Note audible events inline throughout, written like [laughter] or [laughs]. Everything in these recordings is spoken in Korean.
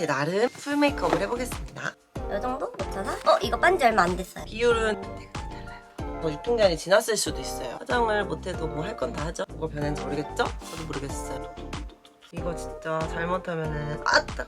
제 나름 풀 메이크업을 해보겠습니다. 이 정도? 못 찾아? 어 이거 빤지 얼마 안 됐어요. 비율은 되게 달라요. 더 유통기한이 지났을 수도 있어요. 화장을 못해도 뭐 할 건 다 하죠. 뭐가 변했는지 모르겠죠? 저도 모르겠어요. 이거 진짜 잘못하면은 아따.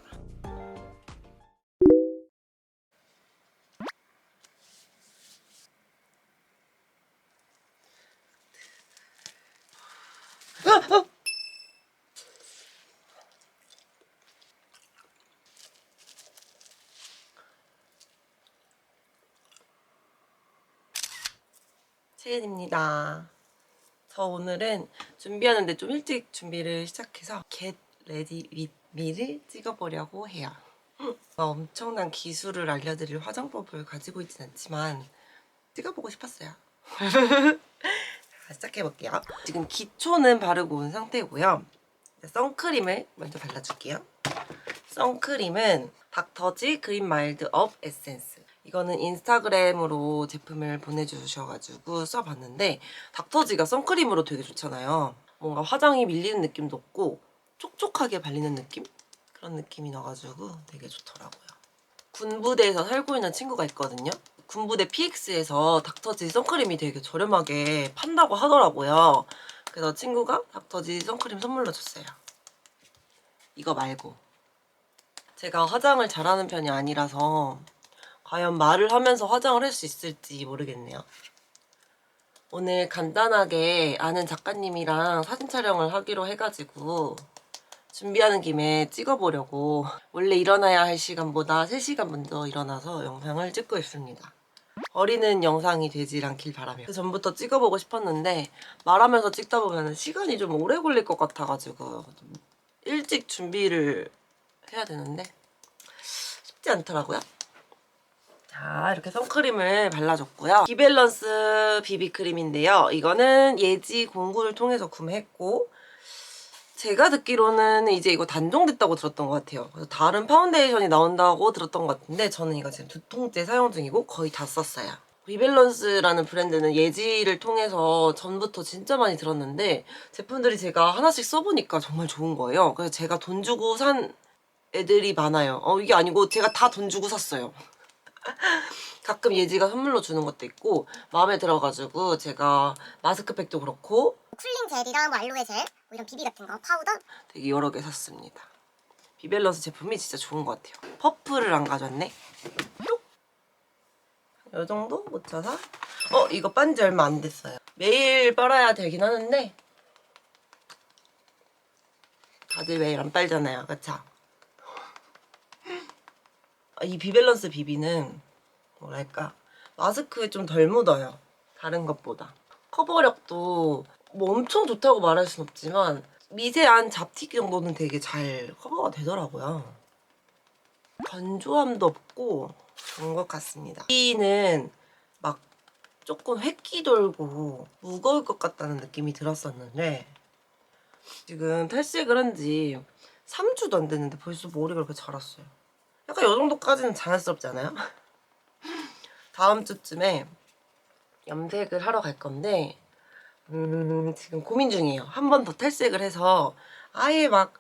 채은입니다. 저 오늘은 준비하는데 좀 일찍 준비를 시작해서 Get Ready With Me를 찍어보려고 해요. 어, 엄청난 기술을 알려드릴 화장법을 가지고 있진 않지만 찍어보고 싶었어요. [laughs] 자, 시작해볼게요. 지금 기초는 바르고 온 상태고요. 선크림을 먼저 발라줄게요. 선크림은 닥터지 그린 마일드 업 에센스. 이거는 인스타그램으로 제품을 보내주셔가지고 써봤는데 닥터지가 선크림으로 되게 좋잖아요. 뭔가 화장이 밀리는 느낌도 없고 촉촉하게 발리는 느낌? 그런 느낌이 나가지고 되게 좋더라고요. 군부대에서 살고 있는 친구가 있거든요. 군부대 PX에서 닥터지 선크림이 되게 저렴하게 판다고 하더라고요. 그래서 친구가 닥터지 선크림 선물로 줬어요. 이거 말고. 제가 화장을 잘하는 편이 아니라서 과연 말을 하면서 화장을 할 수 있을지 모르겠네요. 오늘 간단하게 아는 작가님이랑 사진 촬영을 하기로 해가지고 준비하는 김에 찍어보려고 원래 일어나야 할 시간보다 3시간 먼저 일어나서 영상을 찍고 있습니다. 어리는 영상이 되질 않길 바라며 그 전부터 찍어보고 싶었는데 말하면서 찍다 보면 시간이 좀 오래 걸릴 것 같아가지고 좀 일찍 준비를 해야 되는데 쉽지 않더라고요. 자 이렇게 선크림을 발라줬고요. 비밸런스 비비크림인데요. 이거는 예지 공구를 통해서 구매했고 제가 듣기로는 이제 이거 단종됐다고 들었던 것 같아요. 그래서 다른 파운데이션이 나온다고 들었던 것 같은데 저는 이거 지금 두 통째 사용 중이고 거의 다 썼어요. 비밸런스라는 브랜드는 예지를 통해서 전부터 진짜 많이 들었는데 제품들이 제가 하나씩 써보니까 정말 좋은 거예요. 그래서 제가 돈 주고 산 애들이 많아요. 어 이게 아니고 제가 다 돈 주고 샀어요. [laughs] 가끔 예지가 선물로 주는 것도 있고 마음에 들어가지고 제가 마스크팩도 그렇고 쿨링 젤이랑 뭐 알로에 젤, 뭐 이런 비비 같은 거 파우더. 되게 여러 개 샀습니다. 비밸런스 제품이 진짜 좋은 것 같아요. 퍼플을 안 가져왔네. 뿅! 이 정도 묻혀서 어 이거 빤지 얼마 안 됐어요. 매일 빨아야 되긴 하는데 다들 매일 안 빨잖아요, 그쵸? 아, 이 비밸런스 비비는 뭐랄까 마스크에 좀 덜 묻어요. 다른 것보다 커버력도 뭐 엄청 좋다고 말할 순 없지만 미세한 잡티 정도는 되게 잘 커버가 되더라고요. 건조함도 없고 좋은 것 같습니다. 이는 막 조금 획기 돌고 무거울 것 같다는 느낌이 들었었는데 지금 탈색을 한 지 3주도 안 됐는데 벌써 머리가 이렇게 자랐어요. 약간 이 정도까지는 자연스럽지 않아요? [laughs] 다음 주쯤에 염색을 하러 갈 건데 음, 지금 고민 중이에요. 한 번 더 탈색을 해서 아예 막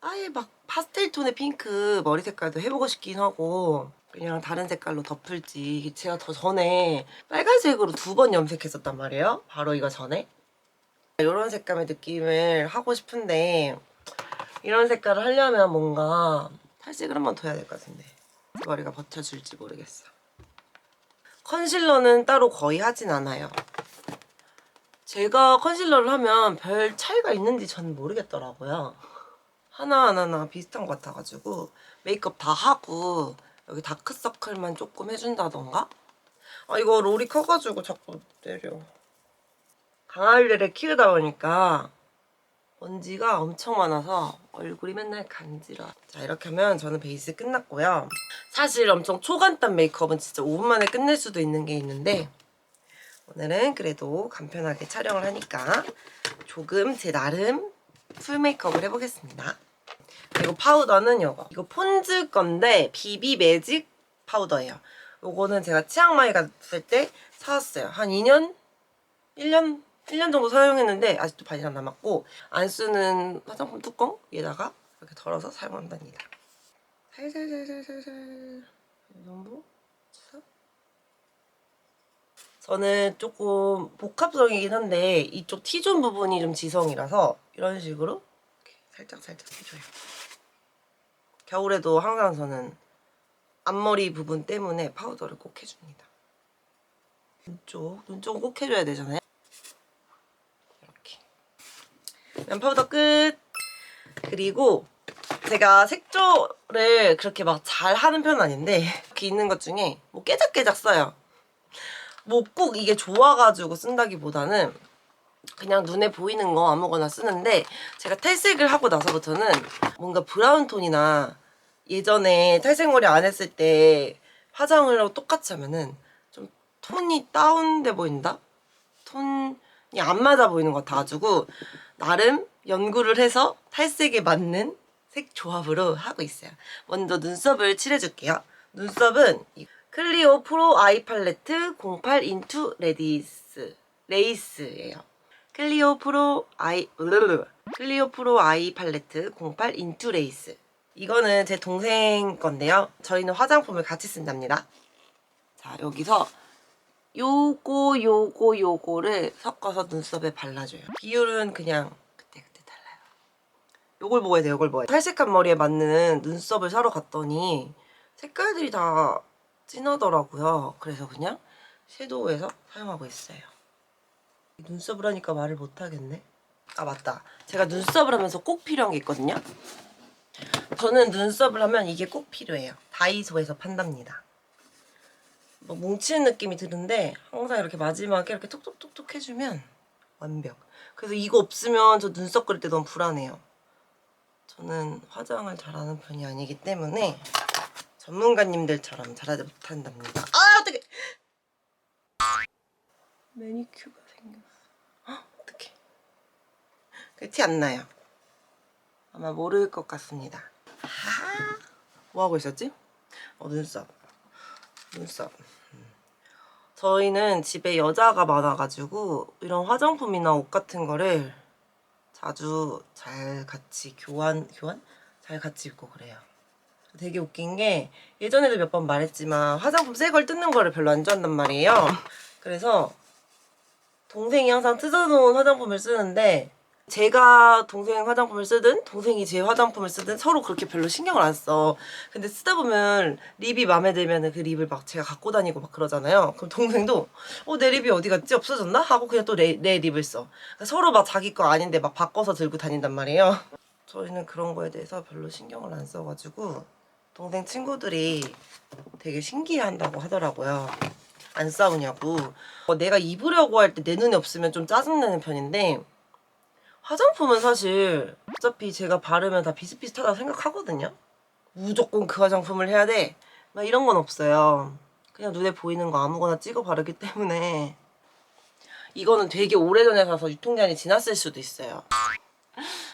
아예 막 파스텔 톤의 핑크 머리 색깔도 해보고 싶긴 하고 그냥 다른 색깔로 덮을지 제가 더 전에 빨간색으로 두 번 염색했었단 말이에요. 바로 이거 전에 이런 색감의 느낌을 하고 싶은데 이런 색깔을 하려면 뭔가 탈색을 한 번 더 해야 될 것 같은데 제 머리가 버텨줄지 모르겠어. 컨실러는 따로 거의 하진 않아요. 제가 컨실러를 하면 별 차이가 있는지 전 모르겠더라고요. 하나하나 비슷한 것 같아가지고 메이크업 다 하고 여기 다크서클만 조금 해준다던가? 아 이거 롤이 커가지고 자꾸 때려. 강아지를 키우다 보니까 먼지가 엄청 많아서 얼굴이 맨날 간지러. 자 이렇게 하면 저는 베이스 끝났고요. 사실 엄청 초간단 메이크업은 진짜 5분 만에 끝낼 수도 있는 게 있는데 오늘은 그래도 간편하게 촬영을 하니까 조금 제 나름 풀 메이크업을 해보겠습니다. 그리고 파우더는 이거. 이거 폰즈 건데 비비 매직 파우더예요. 이거는 제가 치앙마이 갔을 때 사왔어요. 한 2년? 1년? 1년 정도 사용했는데 아직도 반이나 남았고 안 쓰는 화장품 뚜껑 위에다가 이렇게 덜어서 사용한답니다. 살살살살살살 이 정도 저는 조금 복합성이긴 한데 이쪽 T존 부분이 좀 지성이라서 이런 식으로 살짝 살짝 해줘요. 겨울에도 항상 저는 앞머리 부분 때문에 파우더를 꼭 해줍니다. 눈 쪽, 눈 쪽은 꼭 해줘야 되잖아요. 이렇게. 면 파우더 끝. 그리고 제가 색조를 그렇게 막 잘 하는 편은 아닌데 이렇게 있는 것 중에 뭐 깨작깨작 써요. 뭐 꼭 이게 좋아가지고 쓴다기보다는 그냥 눈에 보이는 거 아무거나 쓰는데 제가 탈색을 하고 나서부터는 뭔가 브라운 톤이나 예전에 탈색 머리 안 했을 때 화장을 똑같이 하면은 좀 톤이 다운돼 보인다? 톤이 안 맞아 보이는 것 같아가지고 나름 연구를 해서 탈색에 맞는 색 조합으로 하고 있어요. 먼저 눈썹을 칠해줄게요. 눈썹은 이 클리오 프로 아이 팔레트 08 인투 레디스 레이스예요. 클리오 프로 아이. 클리오 프로 아이 팔레트 08 인투 레이스. 이거는 제 동생 건데요. 저희는 화장품을 같이 쓴답니다. 자 여기서 요거 요거 요거를 섞어서 눈썹에 발라줘요. 비율은 그냥 그때 그때 달라요. 요걸 먹어야 돼요. 요걸 먹어야 돼. 탈색한 머리에 맞는 눈썹을 사러 갔더니 색깔들이 다 진하더라고요. 그래서 그냥 섀도우에서 사용하고 있어요. 눈썹을 하니까 말을 못하겠네. 아 맞다. 제가 눈썹을 하면서 꼭 필요한 게 있거든요. 저는 눈썹을 하면 이게 꼭 필요해요. 다이소에서 판답니다. 뭐 뭉치는 느낌이 드는데 항상 이렇게 마지막에 이렇게 톡톡톡톡 해주면 완벽. 그래서 이거 없으면 저 눈썹 그릴 때 너무 불안해요. 저는 화장을 잘하는 편이 아니기 때문에 전문가님들처럼 잘하지 못한답니다. 아 어떡해! 매니큐가 생겼어. 헉, 어떡해. 그 티 안 나요. 아마 모를 것 같습니다. 아, 뭐 하고 있었지? 어 눈썹. 눈썹. 음. 저희는 집에 여자가 많아가지고 이런 화장품이나 옷 같은 거를 자주 잘 같이 교환 교환 잘 같이 입고 그래요. 되게 웃긴 게 예전에도 몇 번 말했지만 화장품 새 걸 뜯는 거를 별로 안 좋아한단 말이에요. 그래서 동생이 항상 뜯어놓은 화장품을 쓰는데 제가 동생 화장품을 쓰든 동생이 제 화장품을 쓰든 서로 그렇게 별로 신경을 안 써. 근데 쓰다 보면 립이 마음에 들면 그 립을 막 제가 갖고 다니고 막 그러잖아요. 그럼 동생도 어 내 립이 어디 갔지 없어졌나 하고 그냥 또 내 립을 써. 그러니까 서로 막 자기 거 아닌데 막 바꿔서 들고 다닌단 말이에요. [laughs] 저희는 그런 거에 대해서 별로 신경을 안 써가지고 동생 친구들이 되게 신기해한다고 하더라고요. 안 싸우냐고. 어, 내가 입으려고 할 때 내 눈에 없으면 좀 짜증나는 편인데 화장품은 사실 어차피 제가 바르면 다 비슷비슷하다고 생각하거든요. 무조건 그 화장품을 해야 돼. 막 이런 건 없어요. 그냥 눈에 보이는 거 아무거나 찍어 바르기 때문에 이거는 되게 오래전에 사서 유통기한이 지났을 수도 있어요.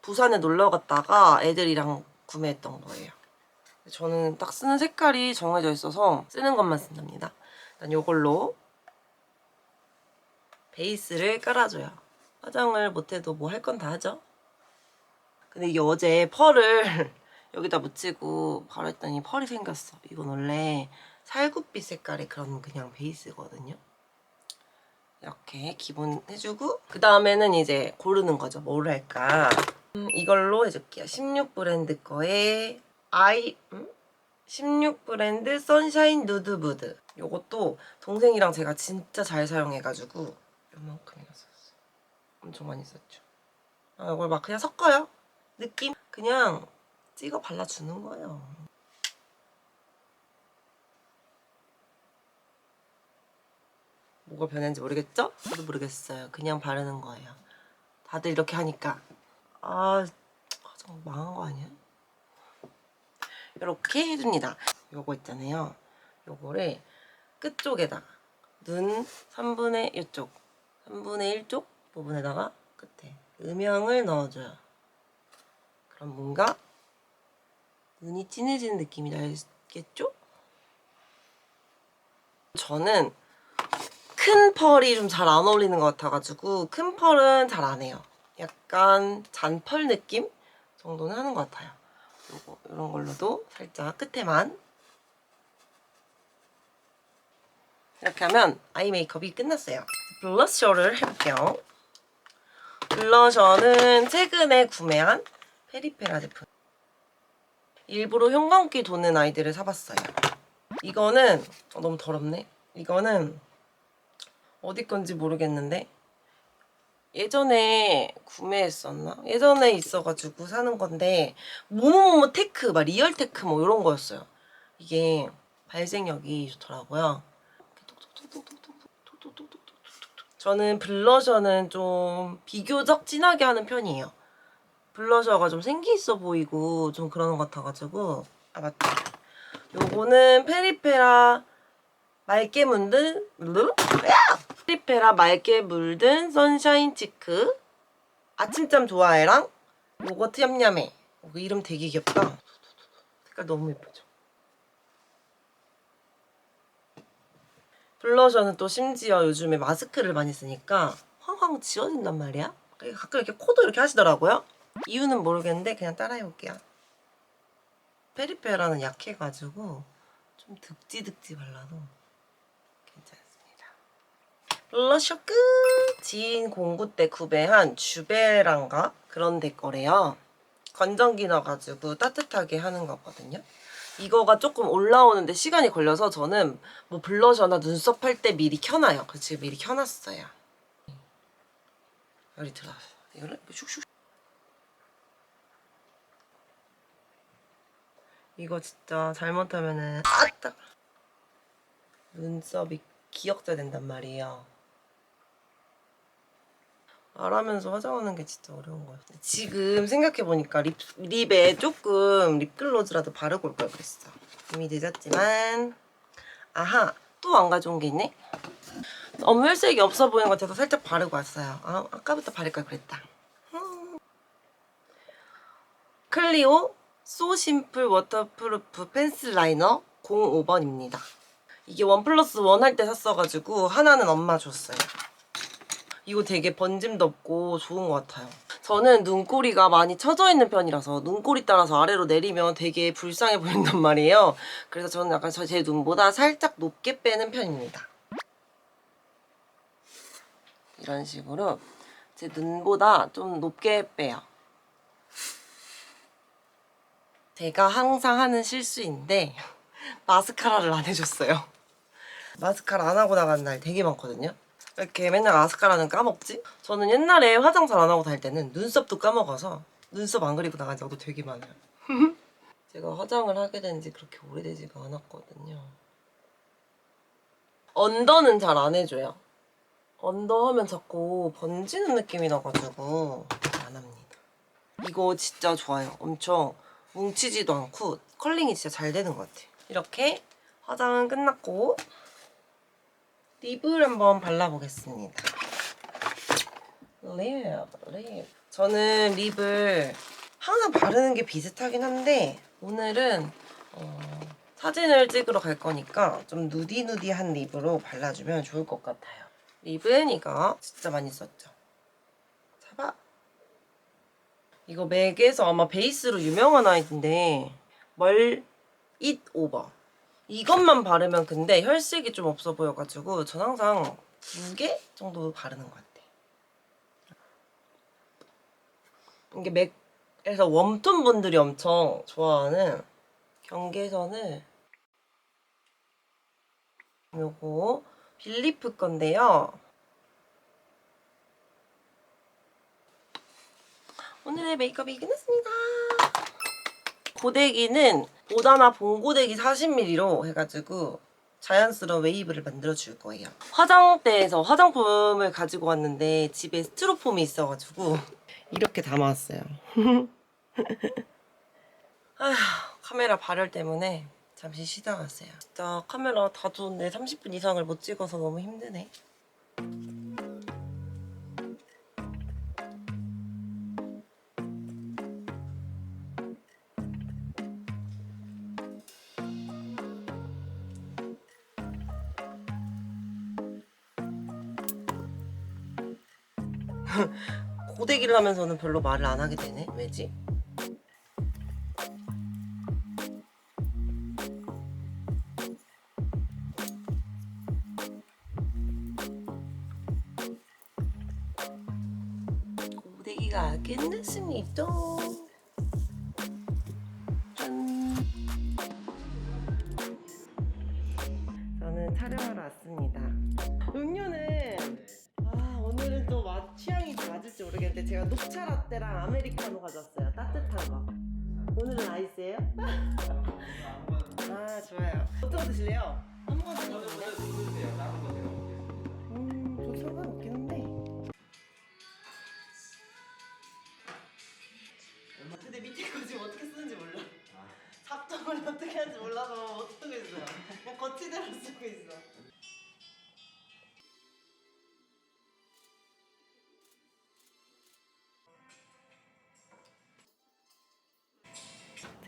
부산에 놀러 갔다가 애들이랑 구매했던 거예요. 저는 딱 쓰는 색깔이 정해져 있어서 쓰는 것만 쓴답니다. 일단 이걸로 베이스를 깔아줘요. 화장을 못해도 뭐 할 건 다 하죠. 근데 이게 어제 펄을 [laughs] 여기다 묻히고 바로 했더니 펄이 생겼어. 이건 원래 살구빛 색깔의 그런 그냥 베이스거든요. 이렇게 기본 해주고 그 다음에는 이제 고르는 거죠. 뭘 할까? 음, 이걸로 해줄게요. 16 브랜드 거에 아이 음? 16 브랜드 선샤인 누드 무드. 요것도 동생이랑 제가 진짜 잘 사용해가지고 요만큼이었었어. 엄청 많이 썼죠. 아, 이걸 막 그냥 섞어요. 느낌 그냥 찍어 발라주는 거예요. 뭐가 변했는지 모르겠죠? 저도 모르겠어요. 그냥 바르는 거예요. 다들 이렇게 하니까 아, 화장 망한 거 아니야? 이렇게 해줍니다. 요거 있잖아요. 요거를 끝쪽에다가 눈 3분의 이쪽 3분의 1쪽 부분에다가 끝에 음영을 넣어줘요. 그럼 뭔가 눈이 진해지는 느낌이 나겠죠? 저는 큰 펄이 좀 잘 안 어울리는 것 같아가지고 큰 펄은 잘 안 해요. 약간 잔펄 느낌 정도는 하는 것 같아요. 요거 이런 걸로도 살짝 끝에만 이렇게 하면 아이 메이크업이 끝났어요. 블러셔를 해볼게요. 블러셔는 최근에 구매한 페리페라 제품. 일부러 형광기 도는 아이들을 사봤어요. 이거는 어, 너무 더럽네. 이거는 어디 건지 모르겠는데 예전에 구매했었나? 예전에 있어가지고 사는 건데 뭐뭐뭐 테크, 막 리얼 테크 뭐 이런 거였어요. 이게 발색력이 좋더라고요. 저는 블러셔는 좀 비교적 진하게 하는 편이에요. 블러셔가 좀 생기 있어 보이고 좀 그러는 것 같아가지고. 아 맞다. 요거는 페리페라 맑게 물든 페리페라 맑게 물든 선샤인 치크. 아침잠 좋아해랑 요거트 냠냠해. 이거 이름 되게 귀엽다. 색깔 너무 예쁘죠 블러셔는 또 심지어 요즘에 마스크를 많이 쓰니까 황황 지워진단 말이야 가끔 이렇게 코도 이렇게 하시더라고요 이유는 모르겠는데 그냥 따라해볼게요 페리페라는 약해가지고 좀 득지득지 발라도 괜찮습니다. 블러셔 끝! 지인 공구 때 구매한 주베란가 그런 데 거래요. 건전기 넣어가지고 따뜻하게 하는 거거든요. 이거가 조금 올라오는데 시간이 걸려서 저는 뭐 블러셔나 눈썹 할 때 미리 켜놔요. 그래서 지금 미리 켜놨어요. 열이 들어왔어. 이거를 슉슉. 이거 진짜 잘못하면은 아따 눈썹이 기억자 된단 말이에요. 말하면서 화장하는 게 진짜 어려운 거예요. 지금 생각해보니까 립, 립에 조금 립글로즈라도 바르고 올 걸 그랬어. 이미 늦었지만 아하 또 안 가져온 게 있네? 너무 혈색이 없어 보이는 것 같아서 살짝 바르고 왔어요. 아, 아까부터 바를 걸 그랬다. 음. 클리오 소 심플 워터프루프 펜슬 라이너 05번입니다. 이게 원 플러스 원 할 때 샀어가지고 하나는 엄마 줬어요. 이거 되게 번짐도 없고 좋은 것 같아요. 저는 눈꼬리가 많이 처져 있는 편이라서 눈꼬리 따라서 아래로 내리면 되게 불쌍해 보인단 [laughs] 말이에요. 그래서 저는 약간 저제 눈보다 살짝 높게 빼는 편입니다. 이런 식으로 제 눈보다 좀 높게 빼요. 제가 항상 하는 실수인데 [laughs] 마스카라를 안 해줬어요. 마스카라 안 하고 나가는 날 되게 많거든요. 왜 이렇게 맨날 마스카라는 까먹지? 저는 옛날에 화장 잘 안 하고 다닐 때는 눈썹도 까먹어서 눈썹 안 그리고 나간 적도 되게 많아요. [laughs] 제가 화장을 하게 된 지 그렇게 오래되지가 않았거든요. 언더는 잘 안 해줘요. 언더 하면 자꾸 번지는 느낌이 나가지고 안 합니다. 이거 진짜 좋아요. 엄청 뭉치지도 않고 컬링이 진짜 잘 되는 것 같아요. 이렇게 화장은 끝났고 립을 한번 발라보겠습니다. 립, 립. 저는 립을 항상 바르는 게 비슷하긴 한데 오늘은 어, 사진을 찍으러 갈 거니까 좀 누디누디한 립으로 발라주면 좋을 것 같아요. 립은 이거 진짜 많이 썼죠. 잡아. 이거 맥에서 아마 베이스로 유명한 아이인데 멀 잇 오버. 이것만 바르면 근데 혈색이 좀 없어 보여가지고 전 항상 두 개 정도 바르는 것 같아. 이게 맥에서 웜톤 분들이 엄청 좋아하는 경계선을 요거 빌리프 건데요. 오늘의 메이크업이 끝났습니다. 고데기는 보다나 봉고데기 40ml로 해가지고 자연스러운 웨이브를 만들어 줄 거예요. 화장대에서 화장품을 가지고 왔는데 집에 스티로폼이 있어가지고 이렇게 담아왔어요. [laughs] 아휴, 카메라 발열 때문에 잠시 쉬다 갔어요. 진짜 카메라 다 좋은데 30분 이상을 못 찍어서 너무 힘드네. [laughs] 고데기를 하면서는 별로 말을 안 하게 되네. 왜지? 고데기가 끝났습니다. 저는 촬영하러 왔습니다. 제가 녹차 라떼랑 아메리카노 가져왔어요. 따뜻한 거. 오늘은 아이스예요? 아 좋아요. 어떤 거 드실래요? 아무거나 드실래요? 음, 저 상관없긴 한데. 근데 밑에 거 지금 어떻게 쓰는지 몰라. 작동을 어떻게 하는지 몰라서 못 쓰고 있어요. 그냥 거치대로 쓰고 있어.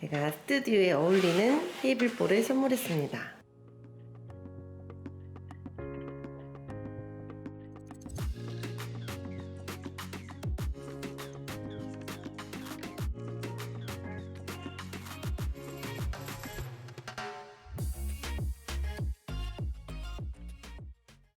제가 스튜디오에 어울리는 테이블볼을 선물했습니다.